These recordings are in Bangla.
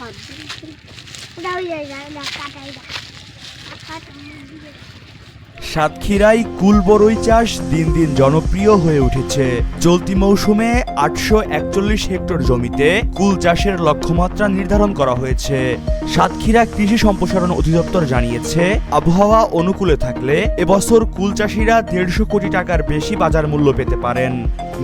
উড়াও দাও যাই না কাটাই না কাটা সাতক্ষীরায় কুলবরই চাষ দিন দিন জনপ্রিয় হয়ে উঠেছে। চলতি মৌসুমে আটশো একচল্লিশ হেক্টর জমিতে কুল চাষের লক্ষ্যমাত্রা নির্ধারণ করা হয়েছে। সাতক্ষীরা কৃষি সম্প্রসারণ অধিদপ্তর জানিয়েছে, আবহাওয়া অনুকূলে থাকলে এবছর কুল চাষিরা দেড়শো কোটি টাকার বেশি বাজার মূল্য পেতে পারেন।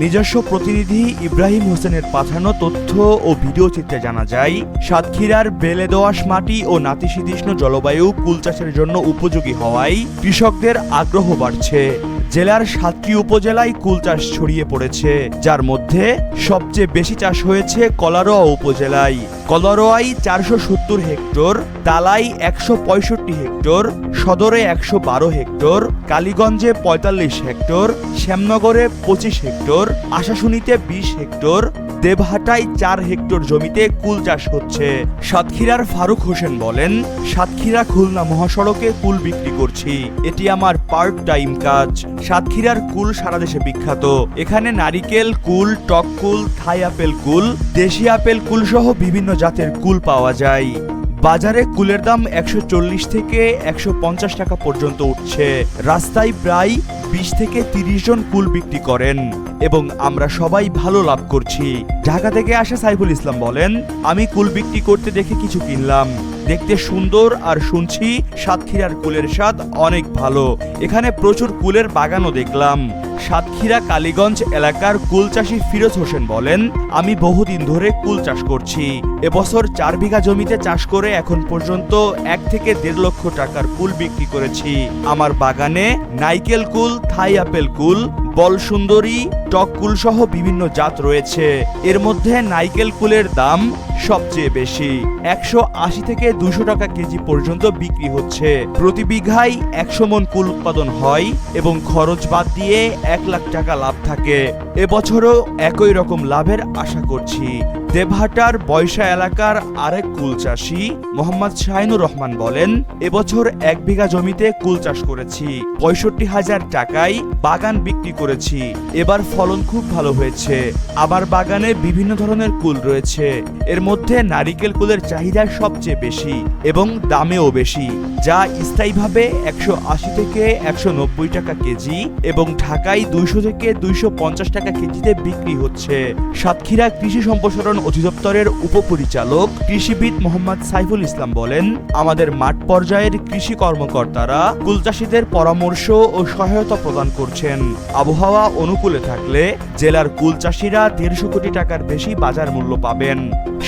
নিজস্ব প্রতিনিধি ইব্রাহিম হোসেনের পাঠানো তথ্য ও ভিডিও চিত্রে জানা যায়, সাতক্ষীরার বেলে দোআঁশ মাটি ও নাতিশীতোষ্ণ জলবায়ু কুল চাষের জন্য উপযোগী হওয়ায় কৃষকদের আগ্রহ বাড়ছে। জেলার সাতটি উপজেলায় কুল চাষ ছড়িয়ে পড়েছে। যার মধ্যে সবচেয়ে বেশি চাষ হয়েছে কলারোয়া উপজেলায়। কলারোয়াই চারশো সত্তর হেক্টর, তালাই একশো পঁয়ষট্টি হেক্টর, সদরে একশো বারো হেক্টর, কালীগঞ্জে পঁয়তাল্লিশ হেক্টর, শ্যামনগরে পঁচিশ হেক্টর, আশাশুনিতে বিশ হেক্টর দেবহাটায় চার হেক্টর জমিতে কুল চাষ হচ্ছে। সাতক্ষীরার ফারুক হোসেন বলেন, সাতক্ষীরা খুলনা মহাসড়কে কুল বিক্রি করছি। এটি আমার পার্ট টাইম কাজ। সাতক্ষীরার কুল সারা দেশে বিখ্যাত। এখানে নারিকেল কুল, টক কুল, থাই আপেল কুল, দেশি আপেল কুল সহ বিভিন্ন জাতের কুল পাওয়া যায়। বাজারে কুলের দাম একশো চল্লিশ থেকে একশো পঞ্চাশ টাকা পর্যন্ত উঠছে। রাস্তায় প্রায় বিশ থেকে তিরিশ জন কুল বিক্রি করেন এবং আমরা সবাই ভালো লাভ করছি। ঢাকা থেকে আসা সাইফুল ইসলাম বলেন, আমি কুল বিক্রি করতে দেখে কিছু কিনলাম। দেখতে সুন্দর আর শুনছি সাতক্ষীরার কুলের স্বাদ অনেক ভালো। এখানে প্রচুর কুলের বাগানও দেখলাম। সাতক্ষীরা কালীগঞ্জ এলাকার কুল চাষি ফিরোজ হোসেন বলেন, আমি বহুদিন ধরে কুল চাষ করছি। এবছর চার বিঘা জমিতে চাষ করে এখন পর্যন্ত এক থেকে দেড় লক্ষ টাকার কুল বিক্রি করেছি। আমার বাগানে নাইকেল কুল, থাই আপেল কুল বল সুন্দরী টক কুল সহ বিভিন্ন জাত রয়েছে। এর মধ্যে নাইকেল কুলের দাম সবচেয়ে বেশি। একশো আশি থেকে দুশো টাকা কেজি পর্যন্ত বিক্রি হচ্ছে। প্রতি বিঘায় একশো মন কুল উৎপাদন হয় এবং খরচ বাদ দিয়ে এক লাখ টাকা লাভ থাকে। এবছরও একই রকম লাভের আশা করছি। দেবহাটার বয়সা এলাকার আরেক কুল চাষি মোহাম্মদ শাহিনুর রহমান বলেন, এবছর এক বিঘা জমিতে কুল চাষ করেছি। পঁয়ষট্টি হাজার টাকায় বাগান বিক্রি করেছি। এবার ফলন খুব ভালো হয়েছে। আবার বাগানে বিভিন্ন ধরনের কুল রয়েছে। এর মধ্যে নারিকেল কুলের চাহিদা সবচেয়ে বেশি এবং দামেও বেশি, যা স্থায়ীভাবে একশো আশি থেকে একশো নব্বই টাকা কেজি এবং ঢাকায় দুইশো থেকে দুইশো পঞ্চাশ টাকা কেজিতে বিক্রি হচ্ছে। সাতক্ষীরা কৃষি সম্প্রসারণ অধিদপ্তরের উপপরিচালক কৃষিবিদ মোহাম্মদ সাইফুল ইসলাম বলেন, আমাদের মাঠ পর্যায়ের কৃষি কর্মকর্তারা কুল চাষীদের পরামর্শ ও সহায়তা প্রদান করছেন। আবহাওয়া অনুকূলে থাকলে জেলার কুল চাষীরা দেড়শো কোটি টাকার বেশি বাজার মূল্য পাবেন।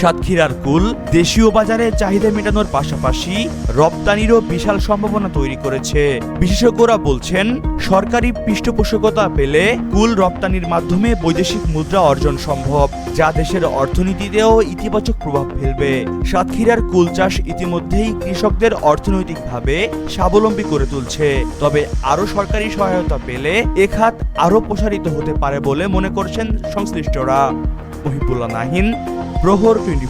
সাতক্ষীরার কুল দেশীয় বাজারে চাহিদা মেটানোর পাশাপাশি রপ্তানিরও বিশাল সম্ভাবনা তৈরি করেছে। বিশেষজ্ঞরা বলছেন, সরকারি পৃষ্ঠপোষকতা পেলে কুল রপ্তানির মাধ্যমে বৈদেশিক মুদ্রা অর্জন সম্ভব, যা দেশের অর্থনীতিতেও ইতিবাচক প্রভাব ফেলবে। সাতক্ষীরার কুল চাষ ইতিমধ্যেই কৃষকদের অর্থনৈতিকভাবে স্বাবলম্বী করে তুলছে। তবে আরও সরকারি সহায়তা পেলে এ খাত আরও প্রসারিত হতে পারে বলে মনে করছেন সংশ্লিষ্টরা। মহিবুল্লাহ নাহিন প্রহর টোয়েন্টি